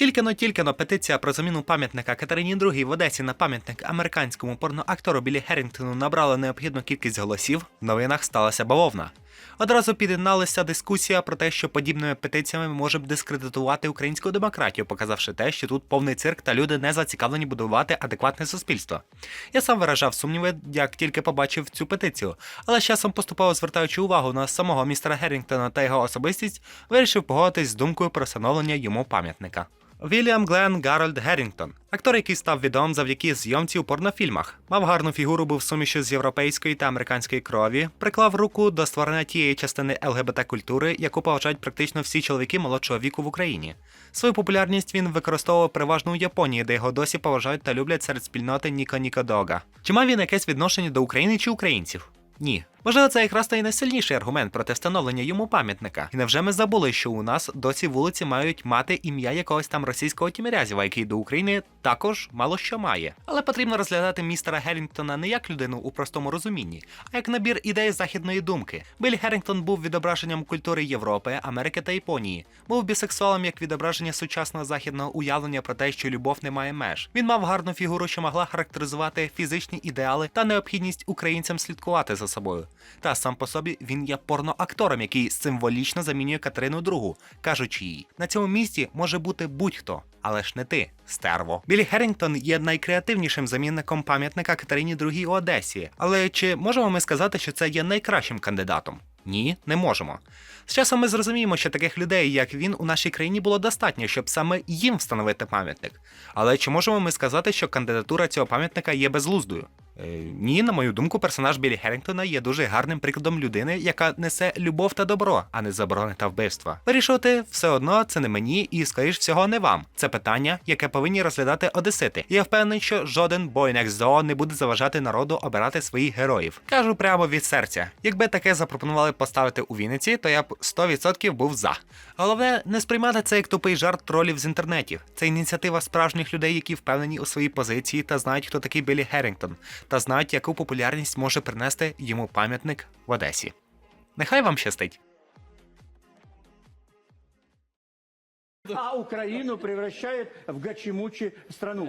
Тільки-но тільки-но петиція про заміну пам'ятника Катерині II в Одесі на пам'ятник американському порноактору Білі Геррінгтону набрала необхідну кількість голосів. В новинах сталася бавовна. Одразу під'єдналася дискусія про те, що подібними петиціями може б дискредитувати українську демократію, показавши те, що тут повний цирк та люди не зацікавлені будувати адекватне суспільство. Я сам виражав сумніви, як тільки побачив цю петицію, але з часом поступово звертаючи увагу на самого містера Геррінгтона та його особистість, вирішив погодитись з думкою про встановлення йому пам'ятника. Вільям Глен Гарольд Геррінгтон, актор, який став відомим завдяки зйомці у порнофільмах, мав гарну фігуру, був сумішю з європейської та американської крові, приклав руку до створення тієї частини ЛГБТ культури, яку поважають практично всі чоловіки молодшого віку в Україні. Свою популярність він використовував переважно у Японії, де його досі поважають та люблять серед спільноти Ніко Ніко Дога. Чи мав він якесь відношення до України чи українців? Ні. Можливо, це якраз та й найсильніший аргумент проти встановлення йому пам'ятника. І невже ми забули, що у нас досі вулиці мають мати ім'я якогось там російського тімірязєва, який до України також мало що має. Але потрібно розглядати містера Геррінгтона не як людину у простому розумінні, а як набір ідей західної думки. Біль Геррінгтон був відображенням культури Європи, Америки та Японії. Був бісексуалом як відображення сучасного західного уявлення про те, що любов не має меж. Він мав гарну фігуру, що могла характеризувати фізичні ідеали та необхідність українцям слідкувати за собою. Та сам по собі він є порноактором, який символічно замінює Катерину II, кажучи їй: на цьому місці може бути будь-хто, але ж не ти, стерво. Білі Геррінгтон є найкреативнішим замінником пам'ятника Катерині II у Одесі. Але чи можемо ми сказати, що це є найкращим кандидатом? Ні, не можемо. З часом ми зрозуміємо, що таких людей, як він, у нашій країні було достатньо, щоб саме їм встановити пам'ятник. Але чи можемо ми сказати, що кандидатура цього пам'ятника є безглуздою? Е, ні, на мою думку, персонаж Білі Геррінгтона є дуже гарним прикладом людини, яка несе любов та добро, а не заборони та вбивства. Вирішувати все одно це не мені і, скоріш всього, не вам. Це питання, яке повинні розглядати одесити. Я впевнений, що жоден бойнек зоо не буде заважати народу обирати своїх героїв. Кажу прямо від серця. Якби таке запропонували поставити у Вінниці, то я б 100% був за. Головне, не сприймати це як тупий жарт тролів з інтернетів. Це ініціатива справжніх людей, які впевнені у своїй позиції та знають, хто такий Білі Геррінгтон, та знають, яку популярність може принести йому пам'ятник в Одесі. Нехай вам щастить. а Україну превращает в гачимучи страну.